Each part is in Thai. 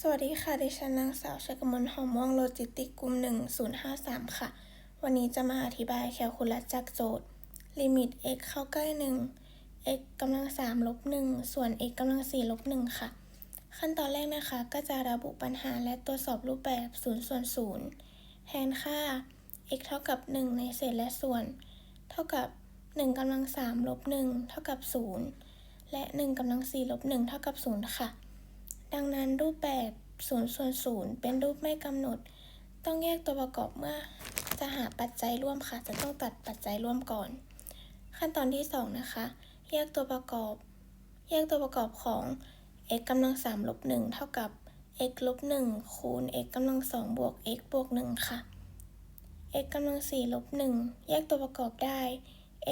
สวัสดีค่ะ ดิฉันนางสาวชกมลหอมม่วงโลจิสติกกลุ่ม 1053 ค่ะ วันนี้จะมาอธิบายแคลคูลัสจากโจทย์ ลิมิต x เข้าใกล้ 1 x กำลัง3ลบ1ส่วน x กำลัง4ลบ1ค่ะ ขั้นตอนแรกนะคะ ก็จะระบุปัญหาและตรวจสอบรูปแบบ0ส่วน0แทนค่า x เท่ากับ 1 ในเศษและส่วน เท่ากับ 1กำลัง3ลบ1เท่ากับ 0 และ 1กำลัง4ลบ1เท่ากับ 0 ค่ะ ดังนั้นรูปแบบ0ส่วน0เป็นรูปไม่กำหนด ต้องแยกตัวประกอบเมื่อจะหาปัจจัยร่วมค่ะ จะต้องตัดปัจจัยร่วมก่อน ขั้นตอนที่ 2 นะคะ แยกตัวประกอบ แยกตัวประกอบของ x กำลัง3ลบ1เท่ากับ x ลบ1คูณ x กำลัง2บวก x บวก1ค่ะ x กำลัง4ลบ1แยกตัวประกอบได้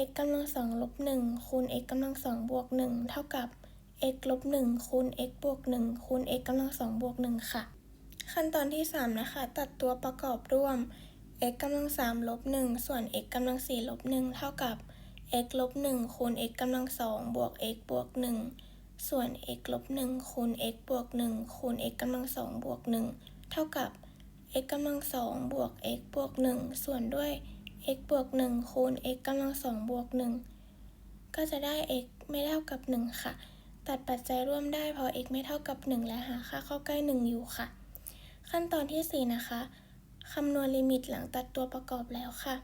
x กำลัง2ลบ1คูณ x กำลัง2บวก1เท่ากับ x ลบ1คูณ x บวก1คูณ x กำลัง2บวก1ค่ะ ขั้นตอนที่ 3 นะคะ ตัดตัวประกอบร่วม x กำลัง3ลบ1ส่วน x กำลัง4ลบ1เท่ากับ x ลบ1คูณ x กำลัง2บวก x บวก1ส่วน x ลบ1คูณ x บวก1คูณ x กำลัง2บวก1เท่ากับ x กำลัง2บวก x บวก1ส่วนด้วย x บวก1คูณ x กำลัง2บวก1ก็จะได้ x ไม่เท่ากับ 1 ค่ะ ตัดปัจจัยร่วมได้เพราะ x ไม่เท่ากับ 1 และหาค่าเข้าใกล้ 1 อยู่ค่ะ ขั้นตอนที่ 4 นะคะคำนวณลิมิตหลังตัดตัวประกอบแล้วค่ะ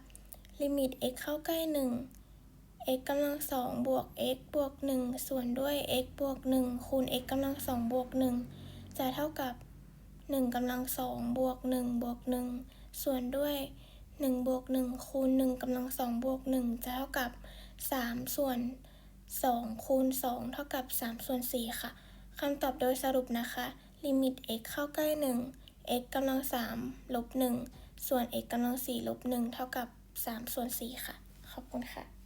ลิมิต x เข้าใกล้ 1 x กำลัง2บวก x บวก 1 ส่วนด้วย x บวก 1 คูณ x กำลัง2บวก 1 จะเท่ากับ 1กำลัง2บวก 1 บวก 1 ส่วนด้วย 1 บวก 1 คูณ 1กำลัง2บวก 1 จะเท่ากับ 3 ส่วน 2คูณ2เท่ากับ3ส่วน4ค่ะคำตอบโดยสรุปนะคะ ลิมิต x เข้าใกล้ 1 x กำลัง3ลบ1ส่วน x กำลัง4ลบ1เท่ากับ3ส่วน4ค่ะ ขอบคุณค่ะ